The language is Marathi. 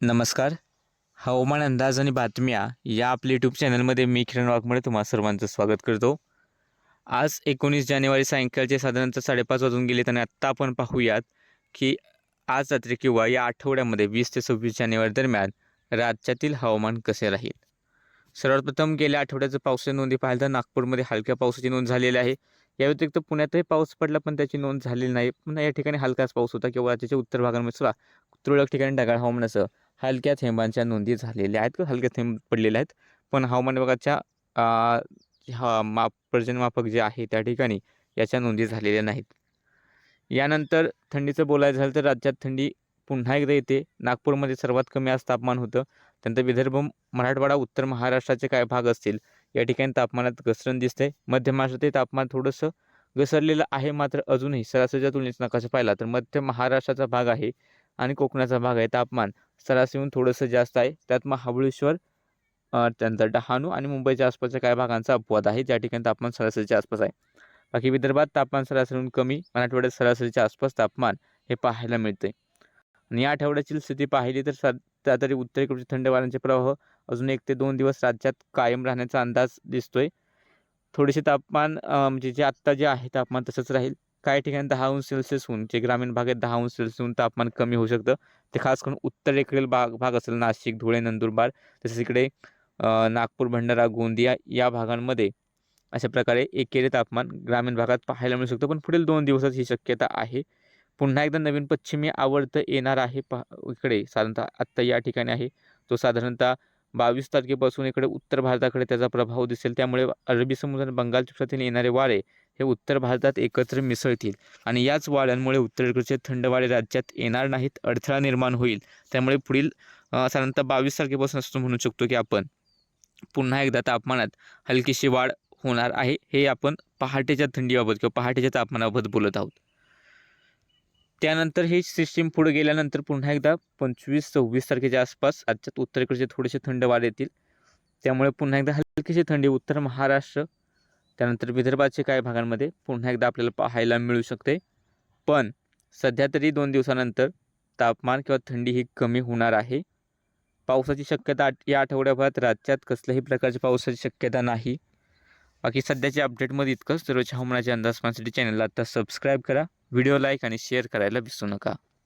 नमस्कार. हवामान अंदाज आणि बातम्या या आपल्या यूट्यूब चॅनलमध्ये मी किरण वाघमळे तुम्हा सर्वांचं स्वागत करतो. आज एकोणीस जानेवारी सायंकाळचे साधारणतः साडेपाच वाजून गेलेत आणि आत्ता आपण पाहूयात की आज रात्री किंवा या आठवड्यामध्ये वीस ते सव्वीस जानेवारी दरम्यान राज्यातील हवामान कसे राहील? सर्वात प्रथम गेल्या आठवड्याचं पावसाची नोंदी पाहिलं तर नागपूरमध्ये हलक्या पावसाची नोंद झालेली आहे. या व्यतिरिक्त पुण्यातही पाऊस पडला पण त्याची नोंद झालेली नाही. पुन्हा या ठिकाणी हलकाच पाऊस होता किंवा राज्याच्या उत्तर भागांमध्ये सुद्धा तुरळक ठिकाणी ढगाळ हवामानाचं हलक्या थेंबांच्या नोंदी झालेल्या आहेत किंवा हलक्या थेंब पडलेल्या आहेत. पण हवामान म्हणजे विभागाच्या हा माप पर्जन्यमापक जे आहे त्या ठिकाणी याच्या नोंदी झालेल्या नाहीत. यानंतर थंडीचं बोलायचं झालं तर राज्यात थंडी पुन्हा एकदा येते. नागपूरमध्ये सर्वात कमी आज तापमान होतं. त्यानंतर विदर्भ मराठवाडा उत्तर महाराष्ट्राचे काय भाग असतील? या ठिकाणी तापमानात घसरण दिसते. मध्य महाराष्ट्रातही तापमान थोडंसं घसरलेलं आहे मात्र अजूनही. सरासरीच्या तुलनेत नकाशा पाहिला तर मध्य महाराष्ट्राचा भाग आहे. आणि कोकणाचा भाग आहे तापमान. सरासरीहून थोडंसं जास्त आहे. त्यात महाबळेश्वर त्यानंतर डहाणू आणि मुंबईच्या आसपासच्या काही भागांचा अपवाद आहे. ज्या ठिकाणी तापमान सरासरीच्या आसपास आहे. बाकी विदर्भात तापमान सरासरीहून कमी मराठवाड्यात सरासरीच्या आसपास तापमान हे पाहायला मिळते आणि या आठवड्याची स्थिती पाहिली तर सध्या तरी उत्तरेकडचे थंड वाऱ्यांचे प्रवाह अजून एक ते दोन दिवस राज्यात कायम राहण्याचा अंदाज दिसतोय. थोडेसे तापमान म्हणजे जे आत्ता जे आहे तापमान तसंच राहील. काही ठिकाणी दहा अंश सेल्सिअसहून जे ग्रामीण भागात दहा अंश सेल्सिअसहून तापमान कमी होऊ शकतं. ते खास करून उत्तरेकडील भाग भाग असेल नाशिक धुळे नंदुरबार तसेच इकडे नागपूर भंडारा गोंदिया या भागांमध्ये अशा प्रकारे एकेरी तापमान ग्रामीण भागात पाहायला मिळू शकतं. पण पुढील दोन दिवसात ही शक्यता आहे. पुन्हा एकदा नवीन पश्चिमी आवर्त येणार आहे पहा इकडे साधारणतः आत्ता या ठिकाणी आहे. तो साधारणतः बावीस तारखेपासून इकडे उत्तर भारताकडे त्याचा प्रभाव दिसेल. त्यामुळे अरबी समुद्र आणि बंगालच्या उपसागरातील येणारे वारे हे उत्तर भारतात एकत्र मिसळतील आणि याच वाऱ्यांमुळे उत्तरेकडचे थंडवारे राज्यात येणार नाहीत अडथळा निर्माण होईल. त्यामुळे पुढील साधारणतः बावीस तारखेपासून असं म्हणू शकतो की आपण पुन्हा एकदा तापमानात हलकीशी वाढ होणार आहे हे आपण पहाटेच्या थंडीबाबत किंवा पहाटेच्या तापमानाबाबत बोलत आहोत. त्यानंतर ही सिस्टीम पुढे गेल्यानंतर पुन्हा एकदा पंचवीस सव्वीस तारखेच्या आसपास राज्यात उत्तरेकडचे थोडेसे थंड वारे येतील. त्यामुळे पुन्हा एकदा हलकीशी थंडी उत्तर महाराष्ट्र त्यानंतर विदर्भाच्या काही भागांमध्ये पुन्हा एकदा आपल्याला पाहायला मिळू शकते. पण सध्या तरी दोन दिवसानंतर तापमान किंवा थंडी ही कमी होणार आहे. पावसाची शक्यता आठ या आठवड्याभरात राज्यात कसल्याही प्रकारच्या पावसाची शक्यता नाही. बाकी सध्याच्या अपडेटमध्ये इतकंच. सर्वच्या हवामानाचे अंदाज पाहण्यासाठी चॅनलला आता सबस्क्राईब करा. व्हिडिओ लाईक आणि शेअर करायला विसरू नका.